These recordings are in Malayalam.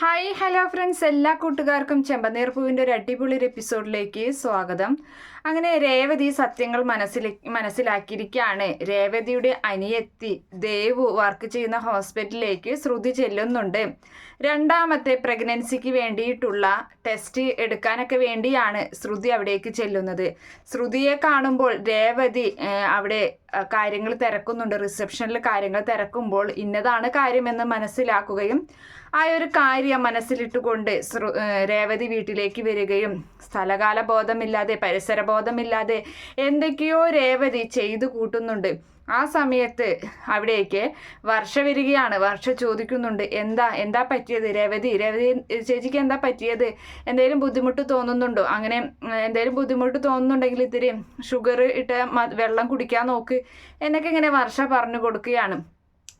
ഹായ് ഹലോ ഫ്രണ്ട്സ് എല്ലാ കൂട്ടുകാർക്കും ചെമ്പനീർ പൂവിന്റെ ഒരു അടിപൊളി ഒരു എപ്പിസോഡിലേക്ക് സ്വാഗതം. അങ്ങനെ രേവതി സത്യങ്ങൾ മനസ്സിൽ മനസ്സിലാക്കിയിരിക്കുകയാണ്. രേവതിയുടെ അനിയത്തി ദേവു വർക്ക് ചെയ്യുന്ന ഹോസ്പിറ്റലിലേക്ക് ശ്രുതി ചെല്ലുന്നുണ്ട്. രണ്ടാമത്തെ പ്രഗ്നൻസിക്ക് വേണ്ടിയിട്ടുള്ള ടെസ്റ്റ് എടുക്കാനൊക്കെ വേണ്ടിയാണ് ശ്രുതി അവിടേക്ക് ചെല്ലുന്നത്. ശ്രുതിയെ കാണുമ്പോൾ രേവതി അവിടെ കാര്യങ്ങൾ തിരക്കുന്നുണ്ട്. റിസപ്ഷനിൽ കാര്യങ്ങൾ തിരക്കുമ്പോൾ ഇന്നതാണ് കാര്യമെന്ന് മനസ്സിലാക്കുകയും ആ ഒരു കാര്യം മനസ്സിലിട്ടുകൊണ്ട് രേവതി വീട്ടിലേക്ക് വരികയും സ്ഥലകാല ബോധമില്ലാതെ പരിസര ബോധമില്ലാതെ എന്തൊക്കെയോ രേവതി ചെയ്തു കൂട്ടുന്നുണ്ട്. ആ സമയത്ത് അവിടേക്ക് വർഷ വരികയാണ്. വർഷ ചോദിക്കുന്നുണ്ട് എന്താ എന്താ പറ്റിയത്? രേവതി രേവതി ചേച്ചിക്ക് എന്താ പറ്റിയത്? എന്തെങ്കിലും ബുദ്ധിമുട്ട് തോന്നുന്നുണ്ടോ? അങ്ങനെ എന്തെങ്കിലും ബുദ്ധിമുട്ട് തോന്നുന്നുണ്ടെങ്കിൽ ഇത്തിരി ഷുഗർ ഇട്ട വെള്ളം കുടിക്കാൻ നോക്ക് എന്നൊക്കെ ഇങ്ങനെ വർഷ പറഞ്ഞു കൊടുക്കുകയാണ്.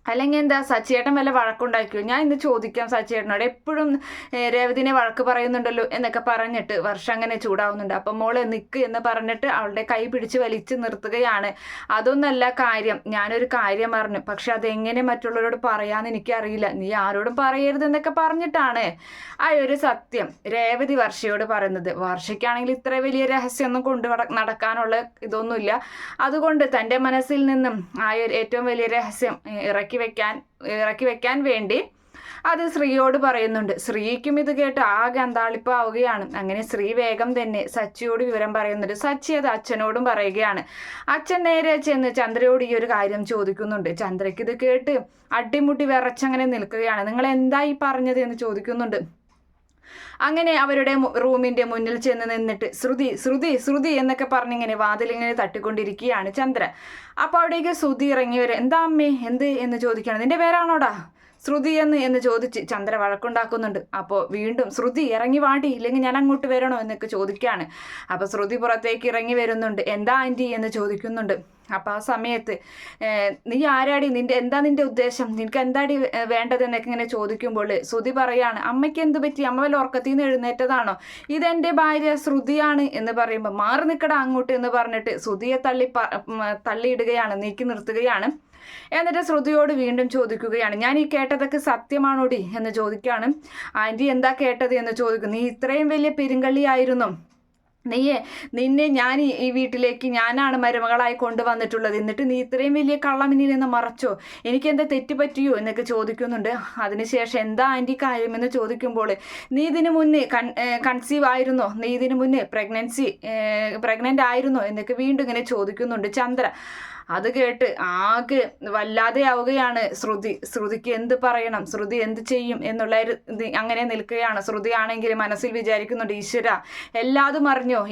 അല്ലെങ്കിൽ എന്താ സച്ചിയേട്ടൻ വല്ല വഴക്കുണ്ടാക്കിയോ? ഞാൻ ഇന്ന് ചോദിക്കാം സച്ചിയേട്ടനോട്. എപ്പോഴും രേവതിനെ വഴക്ക് പറയുന്നുണ്ടല്ലോ എന്നൊക്കെ പറഞ്ഞിട്ട് വർഷം അങ്ങനെ ചൂടാവുന്നുണ്ട്. അപ്പം മോൾ നിൽക്ക് എന്ന് പറഞ്ഞിട്ട് അവളുടെ കൈ പിടിച്ച് വലിച്ച് നിർത്തുകയാണ്. അതൊന്നല്ല കാര്യം. ഞാനൊരു കാര്യം പറഞ്ഞു. പക്ഷെ അതെങ്ങനെ മറ്റുള്ളവരോട് പറയാന്ന് എനിക്കറിയില്ല. നീ ആരോടും പറയരുത് എന്നൊക്കെ പറഞ്ഞിട്ടാണ്. ആ ഒരു സത്യം. രേവതി വർഷയോട് പറയുന്നത്. വർഷയ്ക്കാണെങ്കിൽ ഇത്ര വലിയ രഹസ്യമൊന്നും കൊണ്ടു നട- നടക്കാനുള്ള ഇതൊന്നുമില്ല. അതുകൊണ്ട് തന്റെ മനസ്സിൽ നിന്നും ആ ഏറ്റവും വലിയ രഹസ്യം ഏഹ്, ഇറക്കി വെക്കാൻ ഇറക്കി വെക്കാൻ വേണ്ടി അത് ശ്രീയോട് പറയുന്നുണ്ട്. ശ്രീക്കും ഇത് കേട്ട് ആകെ അന്താളിപ്പാവുകയാണ്. അങ്ങനെ ശ്രീ വേഗം തന്നെ സച്ചിയോട് വിവരം പറയുന്നുണ്ട്. സച്ചി അത് അച്ഛനോടും പറയുകയാണ്. അച്ഛൻ നേരെ ചെന്ന് ചന്ദ്രയോട് ഈ ഒരു കാര്യം ചോദിക്കുന്നുണ്ട്. ചന്ദ്രയ്ക്ക് ഇത് കേട്ട് അടിമുട്ടി വിറച്ചങ്ങനെ നിൽക്കുകയാണ്. നിങ്ങൾ എന്താ ഈ പറഞ്ഞത് എന്ന് ചോദിക്കുന്നുണ്ട്. അങ്ങനെ അവരുടെ റൂമിന്റെ മുന്നിൽ ചെന്ന് നിന്നിട്ട് ശ്രുതി ശ്രുതി ശ്രുതി എന്നൊക്കെ പറഞ്ഞിങ്ങനെ വാതിലിങ്ങനെ തട്ടിക്കൊണ്ടിരിക്കുകയാണ് ചന്ദ്ര അപ്പോൾ അവിടേക്ക് ശ്രുതി ഇറങ്ങി എന്താ അമ്മേ? എന്ത്? എന്ന് ചോദിക്കുകയാണ്. നിന്റെ പേരാണോടാ? ശ്രുതി എന്ന് എന്ന് ചോദിച്ച് ചന്ദ്ര വഴക്കുണ്ടാക്കുന്നുണ്ട്. അപ്പോൾ വീണ്ടും ശ്രുതി ഇറങ്ങി വാടി ഇല്ലെങ്കിൽ ഞാൻ അങ്ങോട്ട് വരണോ എന്നൊക്കെ ചോദിക്കുകയാണ് അപ്പോൾ ശ്രുതി പുറത്തേക്ക് ഇറങ്ങി വരുന്നുണ്ട്. എന്താ ആന്റി എന്ന് ചോദിക്കുന്നുണ്ട്. അപ്പോൾ ആ സമയത്ത് നീ ആരാടി? നിന്റെ എന്താ നിന്റെ ഉദ്ദേശം? നിനക്ക് എന്താടി വേണ്ടത് എന്നൊക്കെ ഇങ്ങനെ ചോദിക്കുമ്പോൾ ശ്രുതി പറയാണ് അമ്മയ്ക്ക് എന്ത് പറ്റി? അമ്മ വല്ല ഉറക്കത്തിൽ നിന്ന് എഴുന്നേറ്റതാണോ? ഇതെന്റെ ഭാര്യ ശ്രുതിയാണ് എന്ന് പറയുമ്പോൾ മാറി നിൽക്കടാ അങ്ങോട്ട് എന്ന് പറഞ്ഞിട്ട് ശ്രുതിയെ തള്ളി തള്ളിയിടുകയാണ് നീക്കി നിർത്തുകയാണ്. എന്നിട്ട് ശ്രുതിയോട് വീണ്ടും ചോദിക്കുകയാണ് ഞാൻ ഈ കേട്ടതൊക്കെ സത്യമാണോടി? എന്ന് ചോദിക്കുകയാണ്. ആന്റി എന്താ കേട്ടത്? എന്ന് ചോദിക്കും നീ ഇത്രയും വലിയ പെരുങ്കള്ളിയായിരുന്നു നീയെ നിന്നെ ഞാൻ ഈ- വീട്ടിലേക്ക് ഞാനാണ് മരുമകളായി കൊണ്ടുവന്നിട്ടുള്ളത്. എന്നിട്ട് നീ ഇത്രയും വലിയ കള്ളമിനിൽ നിന്ന് മറച്ചോ? എനിക്ക് എന്താ തെറ്റ് പറ്റിയോ? എന്നൊക്കെ ചോദിക്കുന്നുണ്ട്. അതിനുശേഷം എന്താ ആന്റി കാര്യമെന്ന് ചോദിക്കുമ്പോൾ നീ ഇതിനു മുന്നേ കൺ കൺസീവ് ആയിരുന്നോ? നീ ഇതിനു മുന്നേ പ്രഗ്നൻസി പ്രഗ്നന്റ് ആയിരുന്നോ? എന്നൊക്കെ വീണ്ടും ഇങ്ങനെ ചോദിക്കുന്നുണ്ട് ചന്ദ്ര. അത് കേട്ട് ആകെ വല്ലാതെ ആവുകയാണ് ശ്രുതി. ശ്രുതിക്ക് എന്ത് പറയണം? ശ്രുതി എന്ത് ചെയ്യും എന്നുള്ള അങ്ങനെ നിൽക്കുകയാണ്. ശ്രുതി ആണെങ്കിൽ മനസ്സിൽ വിചാരിക്കുന്നുണ്ട് ഈശ്വര എല്ലാതും അറിഞ്ഞോ?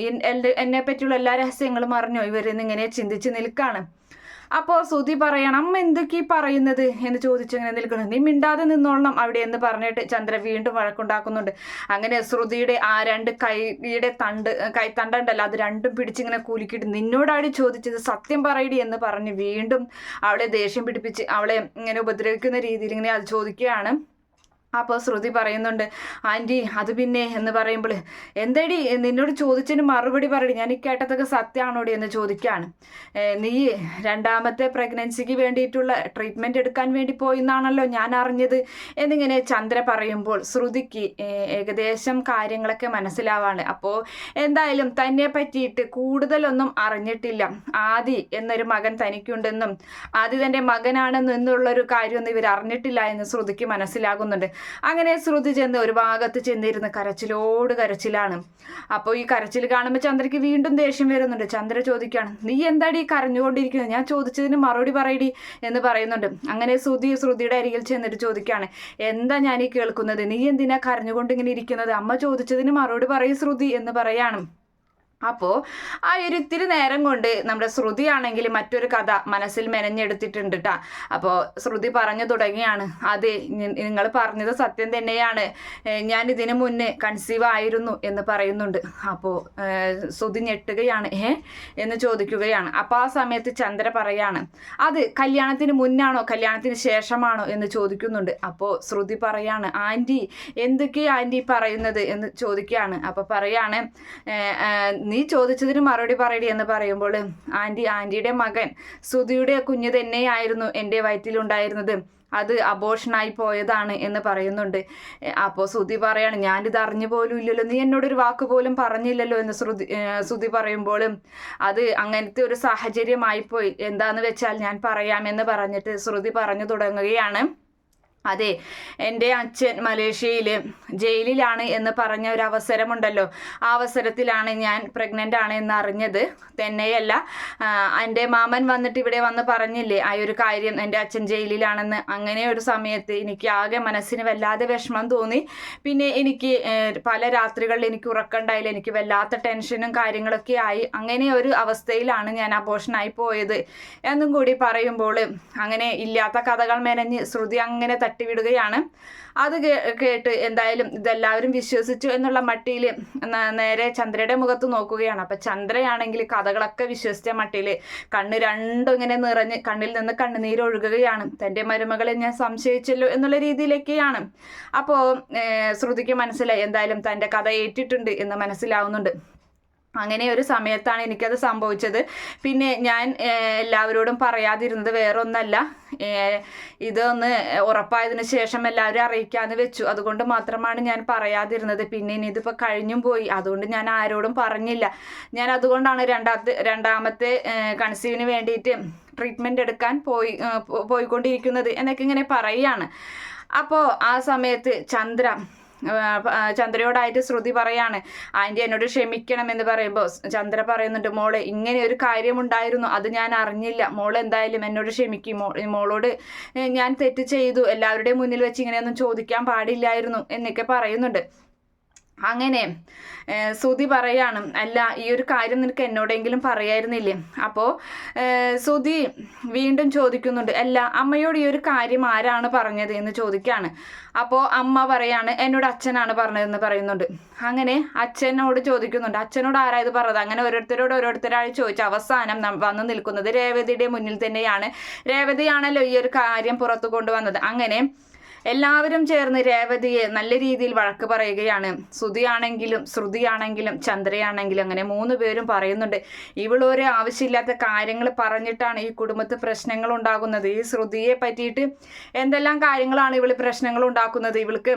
എന്നെ പറ്റിയുള്ള എല്ലാ രഹസ്യങ്ങളും അറിഞ്ഞോ? ഇവരെന്നിങ്ങനെ ചിന്തിച്ച് നിൽക്കാണ്. അപ്പോൾ ശ്രുതി പറയണം എന്തൊക്കെ പറയുന്നത്? എന്ന് ചോദിച്ചു ഇങ്ങനെ നിൽക്കുന്നു. നീ മിണ്ടാതെ നിന്നോളണം അവിടെ എന്ന് പറഞ്ഞിട്ട് ചന്ദ്ര വീണ്ടും വഴക്കുണ്ടാക്കുന്നുണ്ട്. അങ്ങനെ ശ്രുതിയുടെ ആ രണ്ട് കൈയുടെ തണ്ട് കൈ തണ്ടുണ്ടല്ലോ അത് രണ്ടും പിടിച്ചിങ്ങനെ കൂലിക്കിട്ട് നിന്നോടാടി ചോദിച്ചത് സത്യം പറയടി എന്ന് പറഞ്ഞ് വീണ്ടും അവളെ ദേഷ്യം പിടിപ്പിച്ച് അവളെ ഇങ്ങനെ ഉപദ്രവിക്കുന്ന രീതിയിൽ ഇങ്ങനെ അത് ചോദിക്കുകയാണ്. അപ്പോൾ ശ്രുതി പറയുന്നുണ്ട് ആന്റി അത് പിന്നെ എന്ന് പറയുമ്പോൾ എന്തേടി നിന്നോട് ചോദിച്ചതിന് മറുപടി പറയടി ഞാൻ ഈ കേട്ടതൊക്കെ സത്യമാണോടി എന്ന് ചോദിക്കുകയാണ് നീ രണ്ടാമത്തെ പ്രഗ്നൻസിക്ക് വേണ്ടിയിട്ടുള്ള ട്രീറ്റ്മെന്റ് എടുക്കാൻ വേണ്ടി പോയി എന്നാണല്ലോ ഞാൻ അറിഞ്ഞത് എന്നിങ്ങനെ ചന്ദ്ര പറയുമ്പോൾ ശ്രുതിക്ക് ഏകദേശം കാര്യങ്ങളൊക്കെ മനസ്സിലാവാണ്. അപ്പോൾ എന്തായാലും തന്നെ പറ്റിയിട്ട് കൂടുതലൊന്നും അറിഞ്ഞിട്ടില്ല. ആദി എന്നൊരു മകൻ തനിക്കുണ്ടെന്നും ആദി തന്റെ മകനാണെന്നും എന്നുള്ളൊരു കാര്യമൊന്നും ഇവർ അറിഞ്ഞിട്ടില്ല എന്ന് ശ്രുതിക്ക് മനസ്സിലാകുന്നുണ്ട്. അങ്ങനെ ശ്രുതി ചെന്ന് ഒരു ഭാഗത്ത് ചെന്നിരുന്ന് കരച്ചിലോട് കരച്ചിലാണ്. അപ്പോൾ ഈ കരച്ചിൽ കാണുമ്പോൾ ചന്ദ്രയ്ക്ക് വീണ്ടും ദേഷ്യം വരുന്നുണ്ട്. ചന്ദ്ര ചോദിക്കുകയാണ് നീ എന്താടി കരഞ്ഞുകൊണ്ടിരിക്കുന്നത്? ഞാൻ ചോദിച്ചതിന് മറുപടി പറയടി എന്ന് പറയുന്നുണ്ട്. അങ്ങനെ ശ്രുതി ശ്രുതിയുടെ അരികിൽ ചെന്നിട്ട് ചോദിക്കുകയാണ് എന്താ ഞാൻ ഈ കേൾക്കുന്നത്? നീ എന്തിനാ കരഞ്ഞുകൊണ്ട് ഇങ്ങനെ ഇരിക്കുന്നത്? അമ്മ ചോദിച്ചതിന് മറുപടി പറയും ശ്രുതി എന്ന് പറയാണ്. അപ്പോൾ ആ ഒരു ഇത്തിരി നേരം കൊണ്ട് നമ്മുടെ ശ്രുതിയാണെങ്കിൽ മറ്റൊരു കഥ മനസ്സിൽ മെനഞ്ഞെടുത്തിട്ടുണ്ട് കേട്ടോ അപ്പോൾ ശ്രുതി പറഞ്ഞു തുടങ്ങിയാണ്. അതെ നിങ്ങൾ പറഞ്ഞത് സത്യം തന്നെയാണ്. ഞാൻ ഇതിനു മുന്നേ കൺസീവ് ആയിരുന്നു എന്ന് പറയുന്നുണ്ട്. അപ്പോൾ ശ്രുതി ഞെട്ടുകയാണ്. ഏ എന്ന് ചോദിക്കുകയാണ്. അപ്പോൾ ആ സമയത്ത് ചന്ദ്ര പറയാണ് അത് കല്യാണത്തിന് മുന്നാണോ കല്യാണത്തിന് ശേഷമാണോ? എന്ന് ചോദിക്കുന്നുണ്ട്. അപ്പോൾ ശ്രുതി പറയാണ് ആന്റി എന്തൊക്കെയാ ആന്റി പറയുന്നത്? എന്ന് ചോദിക്കുകയാണ്. അപ്പോൾ പറയാണ് "ഏഹ്, ഏഹ്, നീ ചോദിച്ചതിന് മറുപടി പറയടി എന്ന് പറയുമ്പോൾ ആന്റി ആന്റിയുടെ മകൻ സുധിയുടെ കുഞ്ഞ് തന്നെയായിരുന്നു എന്റെ വയറ്റിലുണ്ടായിരുന്നത്. അത് അബോഷനായി പോയതാണ് എന്ന് പറയുന്നുണ്ട്. അപ്പോൾ സുധി പറയാണ് ഞാനിത് അറിഞ്ഞു പോലും ഇല്ലല്ലോ. നീ എന്നോടൊരു വാക്ക് പോലും പറഞ്ഞില്ലല്ലോ എന്ന് ശ്രുതി ശ്രുതി പറയുമ്പോഴും അത് അങ്ങനത്തെ ഒരു സാഹചര്യമായിപ്പോയി എന്താന്ന് വെച്ചാൽ ഞാൻ പറയാമെന്ന് പറഞ്ഞിട്ട് ശ്രുതി പറഞ്ഞു തുടങ്ങുകയാണ്. അതെ എന്റെ അച്ഛൻ മലേഷ്യയിൽ ജയിലിലാണ് എന്ന് പറഞ്ഞ ഒരു അവസരമുണ്ടല്ലോ. ആ അവസരത്തിലാണ് ഞാൻ പ്രഗ്നന്റ് ആണ് എന്ന് അറിഞ്ഞത് തന്നെയല്ല എന്റെ മാമൻ വന്നിട്ട് ഇവിടെ വന്ന് പറഞ്ഞില്ലേ ആ ഒരു കാര്യം എന്റെ അച്ഛൻ ജയിലിലാണെന്ന്. അങ്ങനെ ഒരു സമയത്ത് എനിക്ക് ആകെ മനസ്സിന് വല്ലാതെ വിഷമം തോന്നി. പിന്നെ എനിക്ക് പല രാത്രികളിൽ എനിക്ക് ഉറക്കമുണ്ടായില്ല എനിക്ക് വല്ലാത്ത ടെൻഷനും കാര്യങ്ങളൊക്കെ ആയി. അങ്ങനെ ഒരു അവസ്ഥയിലാണ് ഞാൻ അബോഷനായി പോയത്. എന്നും കൂടി പറയുമ്പോൾ അങ്ങനെ ഇല്ലാത്ത കഥകൾ മെനഞ്ഞ് ശ്രുതി അങ്ങനെ തട്ടിവിടുകയാണ്. അത് കേട്ട് എന്തായാലും ഇതെല്ലാവരും വിശ്വസിച്ചു എന്നുള്ള മട്ടിയിൽ നേരെ ചന്ദ്രയുടെ മുഖത്ത് നോക്കുകയാണ്. അപ്പം ചന്ദ്രയാണെങ്കിൽ കഥകളൊക്കെ വിശ്വസിച്ച മട്ടിയിൽ കണ്ണ് രണ്ടും ഇങ്ങനെ നിറഞ്ഞ് കണ്ണിൽ നിന്ന് കണ്ണുനീരൊഴുകുകയാണ് തന്റെ മരുമകളെ ഞാൻ സംശയിച്ചല്ലോ എന്നുള്ള രീതിയിലൊക്കെയാണ് അപ്പോൾ ശ്രുതിക്ക് മനസ്സിലായി. എന്തായാലും തന്റെ കഥ ഏറ്റിട്ടുണ്ട് എന്ന് മനസ്സിലാവുന്നുണ്ട്. അങ്ങനെ ഒരു സമയത്താണ് എനിക്കത് സംഭവിച്ചത്. പിന്നെ ഞാൻ എല്ലാവരോടും പറയാതിരുന്നത് വേറൊന്നല്ല. ഇതൊന്ന് ഉറപ്പായതിന് ശേഷം എല്ലാവരും അറിയിക്കാന്ന് വെച്ചു. അതുകൊണ്ട് മാത്രമാണ് ഞാൻ പറയാതിരുന്നത്. പിന്നെ ഇനി ഇതിപ്പോൾ കഴിഞ്ഞും പോയി. അതുകൊണ്ട് ഞാൻ ആരോടും പറഞ്ഞില്ല. ഞാൻ അതുകൊണ്ടാണ് രണ്ടാമത്തെ രണ്ടാമത്തെ കൺസീവിന് വേണ്ടിയിട്ട് ട്രീറ്റ്മെന്റ് എടുക്കാൻ പോയി പോയിക്കൊണ്ടിരിക്കുന്നത് എന്നൊക്കെ ഇങ്ങനെ പറയുകയാണ്. അപ്പോൾ ആ സമയത്ത് ചന്ദ്ര ചന്ദ്രയോടായിട്ട് ശ്രുതി പറയാണ് ആന്റി എന്നോട് ക്ഷമിക്കണം എന്ന് പറയുമ്പോൾ ചന്ദ്ര പറയുന്നുണ്ട് മോളെ ഇങ്ങനെ ഒരു കാര്യമുണ്ടായിരുന്നു അത് ഞാൻ അറിഞ്ഞില്ല. മോൾ എന്തായാലും എന്നോട് ക്ഷമിക്കും. മോളോട് ഞാൻ തെറ്റ് ചെയ്തു. എല്ലാവരുടെയും മുന്നിൽ വെച്ച് ഇങ്ങനെയൊന്നും ചോദിക്കാൻ പാടില്ലായിരുന്നു എന്നൊക്കെ പറയുന്നുണ്ട്. അങ്ങനെ സുതി പറയാണ് അല്ല ഈ ഒരു കാര്യം നിനക്ക് എന്നോടെങ്കിലും പറയായിരുന്നില്ലേ? അപ്പോൾ സുതി വീണ്ടും ചോദിക്കുന്നുണ്ട് അല്ല അമ്മയോട് ഈ ഒരു കാര്യം ആരാണ് പറഞ്ഞത്? എന്ന് ചോദിക്കുകയാണ് അപ്പോൾ അമ്മ പറയാണ് എന്നോട് അച്ഛനാണ് പറഞ്ഞതെന്ന് പറയുന്നുണ്ട്. അങ്ങനെ അച്ഛനോട് ചോദിക്കുന്നുണ്ട് അച്ഛനോട് ആരാ ഇത് പറഞ്ഞത്? അങ്ങനെ ഓരോരുത്തരോട് ഓരോരുത്തരായി ചോദിച്ച അവസാനം വന്ന് നിൽക്കുന്നത് രേവതിയുടെ മുന്നിൽ തന്നെയാണ്. രേവതിയാണല്ലോ ഈ ഒരു കാര്യം പുറത്തു കൊണ്ടുവന്നത്. അങ്ങനെ എല്ലാവരും ചേർന്ന് രേവതിയെ നല്ല രീതിയിൽ വഴക്ക് പറയുകയാണ്. ശ്രുതിയാണെങ്കിലും ശ്രുതിയാണെങ്കിലും ചന്ദ്രയാണെങ്കിലും അങ്ങനെ മൂന്ന് പേരും പറയുന്നുണ്ട്. ഇവളൊരു ആവശ്യമില്ലാത്ത കാര്യങ്ങൾ പറഞ്ഞിട്ടാണ് ഈ കുടുംബത്തിൽ പ്രശ്നങ്ങൾ ഉണ്ടാകുന്നത്. ഈ ശ്രുതിയെ പറ്റിയിട്ട് എന്തെല്ലാം കാര്യങ്ങളാണ് ഇവൾ പ്രശ്നങ്ങൾ ഉണ്ടാക്കുന്നത്? ഇവൾക്ക്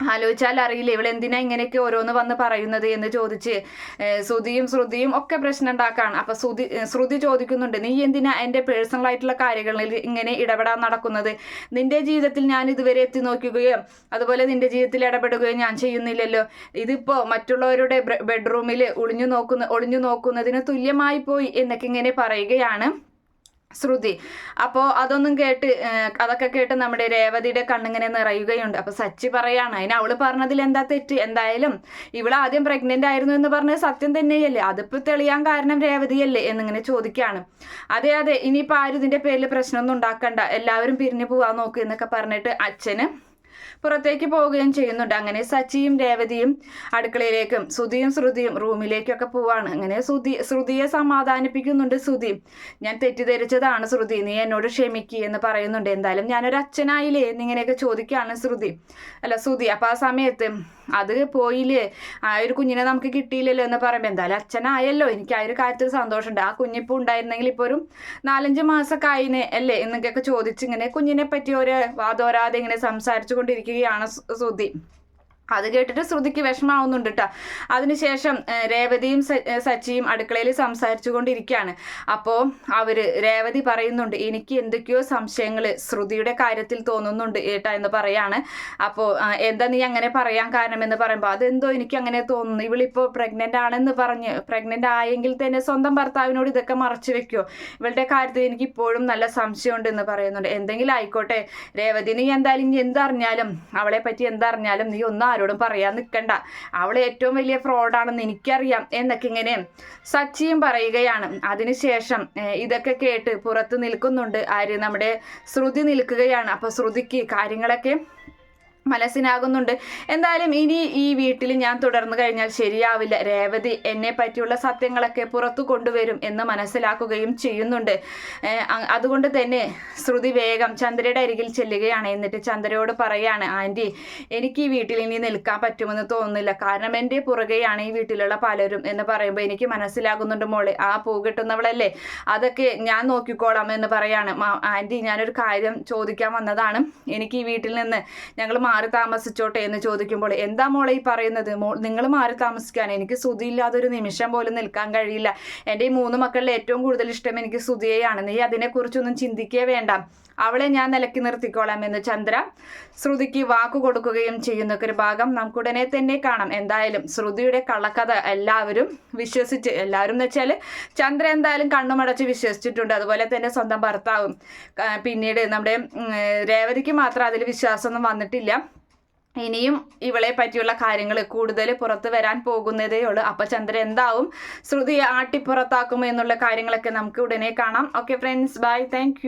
ആലോചിച്ചാൽ അറിയില്ല. ഇവൾ എന്തിനാ ഇങ്ങനെയൊക്കെ ഓരോന്ന് വന്ന് പറയുന്നത് എന്ന് ചോദിച്ച് ശ്രുതിയും ശ്രുതിയും ഒക്കെ പ്രശ്നം ഉണ്ടാക്കാണ്. അപ്പൊ ശ്രുതി ശ്രുതി ചോദിക്കുന്നുണ്ട് നീ എന്തിനാ എന്റെ പേഴ്സണൽ ആയിട്ടുള്ള കാര്യങ്ങളിൽ ഇങ്ങനെ ഇടപെടാൻ നടക്കുന്നത്? നിന്റെ ജീവിതത്തിൽ ഞാൻ ഇതുവരെ എത്തി നോക്കുകയോ അതുപോലെ നിന്റെ ജീവിതത്തിൽ ഇടപെടുകയും ഞാൻ ചെയ്യുന്നില്ലല്ലോ. ഇതിപ്പോ മറ്റുള്ളവരുടെ ബെഡ്റൂമിൽ ഒളിഞ്ഞു നോക്കുന്ന ഒളിഞ്ഞു നോക്കുന്നതിന് തുല്യമായി പോയി എന്നൊക്കെ ഇങ്ങനെ പറയുകയാണ്. ശ്രുതി. അപ്പോൾ അതൊന്നും കേട്ട് അതൊക്കെ കേട്ട് നമ്മുടെ രേവതിയുടെ കണ്ണിങ്ങനെ നിറയുകയുണ്ട്. അപ്പോൾ സച്ചി പറയാണ് അതിന് അവൾ പറഞ്ഞതിൽ എന്താ തെറ്റ്? എന്തായാലും ഇവൾ ആദ്യം പ്രഗ്നന്റ് ആയിരുന്നു എന്ന് പറഞ്ഞത് സത്യം തന്നെയല്ലേ? അതിപ്പോൾ തെളിയാൻ കാരണം രേവതിയല്ലേ? എന്നിങ്ങനെ ചോദിക്കുകയാണ് അതെ അതെ ഇനിയിപ്പോൾ ആരും ഇതിന്റെ പേരിൽ പ്രശ്നമൊന്നും ഉണ്ടാക്കണ്ട. എല്ലാവരും പിരിഞ്ഞു പോവാൻ നോക്ക് എന്നൊക്കെ പറഞ്ഞിട്ട് അച്ഛന് പുറത്തേക്ക് പോവുകയും ചെയ്യുന്നുണ്ട്. അങ്ങനെ സച്ചിയും രേവതിയും അടുക്കളയിലേക്കും ശ്രുതിയും ശ്രുതിയും റൂമിലേക്കൊക്കെ പോവാണ്. അങ്ങനെ ശ്രുതി ശ്രുതിയെ സമാധാനിപ്പിക്കുന്നുണ്ട് ശ്രുതി ഞാൻ തെറ്റിദ്ധരിച്ചതാണ് ശ്രുതി. നീ എന്നോട് ക്ഷമിക്കുക എന്ന് പറയുന്നുണ്ട്. എന്തായാലും ഞാനൊരു അച്ഛനായില്ലേ എന്നിങ്ങനെയൊക്കെ ചോദിക്കുകയാണ് ശ്രുതി. അല്ല ശ്രുതി അപ്പോൾ ആ സമയത്ത് അത് പോയില്ലേ? ആ ഒരു കുഞ്ഞിനെ നമുക്ക് കിട്ടിയില്ലല്ലോ എന്ന് പറയുമ്പോൾ എന്തായാലും അച്ഛനായല്ലോ. എനിക്ക് ആ ഒരു കാര്യത്തിൽ സന്തോഷമുണ്ട്. ആ കുഞ്ഞിപ്പോൾ ഉണ്ടായിരുന്നെങ്കിൽ ഇപ്പോൾ ഒരു നാലഞ്ച് മാസമൊക്കെ ആയിനെ അല്ലേ? എന്നൊക്കെ ചോദിച്ചിങ്ങനെ കുഞ്ഞിനെ പറ്റി ഒരു വാതോരാതെ ഇങ്ങനെ സംസാരിച്ചു കൊണ്ടിരിക്കുകയാണ് ശ്രുതി അത് കേട്ടിട്ട് ശ്രുതിക്ക് വിഷമാവുന്നുണ്ട് കേട്ടോ അതിനുശേഷം രേവതിയും സച്ചിയും അടുക്കളയിൽ സംസാരിച്ചു കൊണ്ടിരിക്കുകയാണ് അപ്പോൾ അവർ രേവതി പറയുന്നുണ്ട് എനിക്ക് എന്തൊക്കെയോ സംശയങ്ങൾ ശ്രുതിയുടെ കാര്യത്തിൽ തോന്നുന്നുണ്ട് ഏട്ടാ എന്ന് പറയാണ്. അപ്പോൾ എന്താ നീ അങ്ങനെ പറയാൻ കാരണം എന്ന് പറയുമ്പോൾ അതെന്തോ എനിക്ക് അങ്ങനെ തോന്നുന്നു. ഇവളിപ്പോൾ പ്രഗ്നന്റ് ആണെന്ന് പറഞ്ഞ് പ്രഗ്നന്റ് ആയെങ്കിൽ തന്നെ സ്വന്തം ഭർത്താവിനോട് ഇതൊക്കെ മറച്ചു വെക്കുമോ ഇവളുടെ കാര്യത്തിൽ എനിക്ക് ഇപ്പോഴും നല്ല സംശയമുണ്ട് എന്ന് പറയുന്നുണ്ട്. എന്തെങ്കിലും ആയിക്കോട്ടെ രേവതി നീ എന്തായാലും ഇനി എന്തറിഞ്ഞാലും അവളെ പറ്റി എന്തറിഞ്ഞാലും നീ ഒന്നും ആരോടും പറയാൻ നിൽക്കണ്ട അവൾ ഏറ്റവും വലിയ ഫ്രോഡാണെന്ന് എനിക്കറിയാം എന്നൊക്കെ ഇങ്ങനെ സച്ചിയും പറയുകയാണ്. അതിനുശേഷം ഇതൊക്കെ കേട്ട് പുറത്ത് നിൽക്കുന്നുണ്ട് ആര്? നമ്മുടെ ശ്രുതി നിൽക്കുകയാണ്. അപ്പോൾ ശ്രുതിക്ക് കാര്യങ്ങളൊക്കെ മനസ്സിനാകുന്നുണ്ട്. എന്തായാലും ഇനി ഈ വീട്ടിൽ ഞാൻ തുടർന്നു കഴിഞ്ഞാൽ ശരിയാവില്ല. രേവതി എന്നെ പറ്റിയുള്ള സത്യങ്ങളൊക്കെ പുറത്തു കൊണ്ടുവരും എന്ന് മനസ്സിലാക്കുകയും ചെയ്യുന്നുണ്ട്. അതുകൊണ്ട് തന്നെ ശ്രുതി വേഗം ചന്ദ്രയുടെ അരികിൽ ചെല്ലുകയാണ്. എന്നിട്ട് ചന്ദ്രയോട് പറയാണ് ആന്റി എനിക്ക് ഈ വീട്ടിൽ ഇനി നിൽക്കാൻ പറ്റുമെന്ന് തോന്നുന്നില്ല. കാരണം എന്റെ പുറകെയാണ് ഈ വീട്ടിലുള്ള പലരും എന്ന് പറയുമ്പോൾ എനിക്ക് മനസ്സിലാകുന്നുണ്ട് മോളെ. ആ പൂ കിട്ടുന്നവളല്ലേ? അതൊക്കെ ഞാൻ നോക്കിക്കോളാം എന്ന് പറയാണ്. ആന്റി ഞാനൊരു കാര്യം ചോദിക്കാൻ വന്നതാണ്. എനിക്ക് ഈ വീട്ടിൽ നിന്ന് ഞങ്ങൾ മാറി താമസിച്ചോട്ടെ എന്ന് ചോദിക്കുമ്പോൾ എന്താ മോളെ ഈ പറയുന്നത്? മോൾ നിങ്ങൾ മാറി താമസിക്കാൻ എനിക്ക് സുതിയില്ലാതെ ഒരു നിമിഷം പോലും നിൽക്കാൻ കഴിയില്ല. എന്റെ ഈ മൂന്ന് മക്കളിൽ ഏറ്റവും കൂടുതൽ ഇഷ്ടം എനിക്ക് സുതിയെയാണ് നീ അതിനെക്കുറിച്ചൊന്നും ചിന്തിക്കേ വേണ്ട. അവളെ ഞാൻ നിലക്കി നിർത്തിക്കോളാം എന്ന് ചന്ദ്ര ശ്രുതിക്ക് വാക്കു കൊടുക്കുകയും ചെയ്യുന്ന ഒരു ഭാഗം നമുക്ക് ഉടനെ തന്നെ കാണാം. എന്തായാലും ശ്രുതിയുടെ കള്ളക്കഥ എല്ലാവരും വിശ്വസിച്ച് എല്ലാവരും എന്ന് വെച്ചാൽ ചന്ദ്ര എന്തായാലും കണ്ണുമടച്ച് വിശ്വസിച്ചിട്ടുണ്ട്. അതുപോലെ തന്നെ സ്വന്തം ഭർത്താവും പിന്നീട് നമ്മുടെ രേവതിക്ക് മാത്രം അതിൽ വിശ്വാസമൊന്നും വന്നിട്ടില്ല. ഇനിയും ഇവളെ പറ്റിയുള്ള കാര്യങ്ങൾ കൂടുതൽ പുറത്ത് വരാൻ പോകുന്നതേ ഉള്ളൂ. അപ്പൊ ചന്ദ്ര എന്താവും? ശ്രുതി ആട്ടിപ്പുറത്താക്കുമോ എന്നുള്ള കാര്യങ്ങളൊക്കെ നമുക്ക് ഉടനെ കാണാം. Okay friends bye thank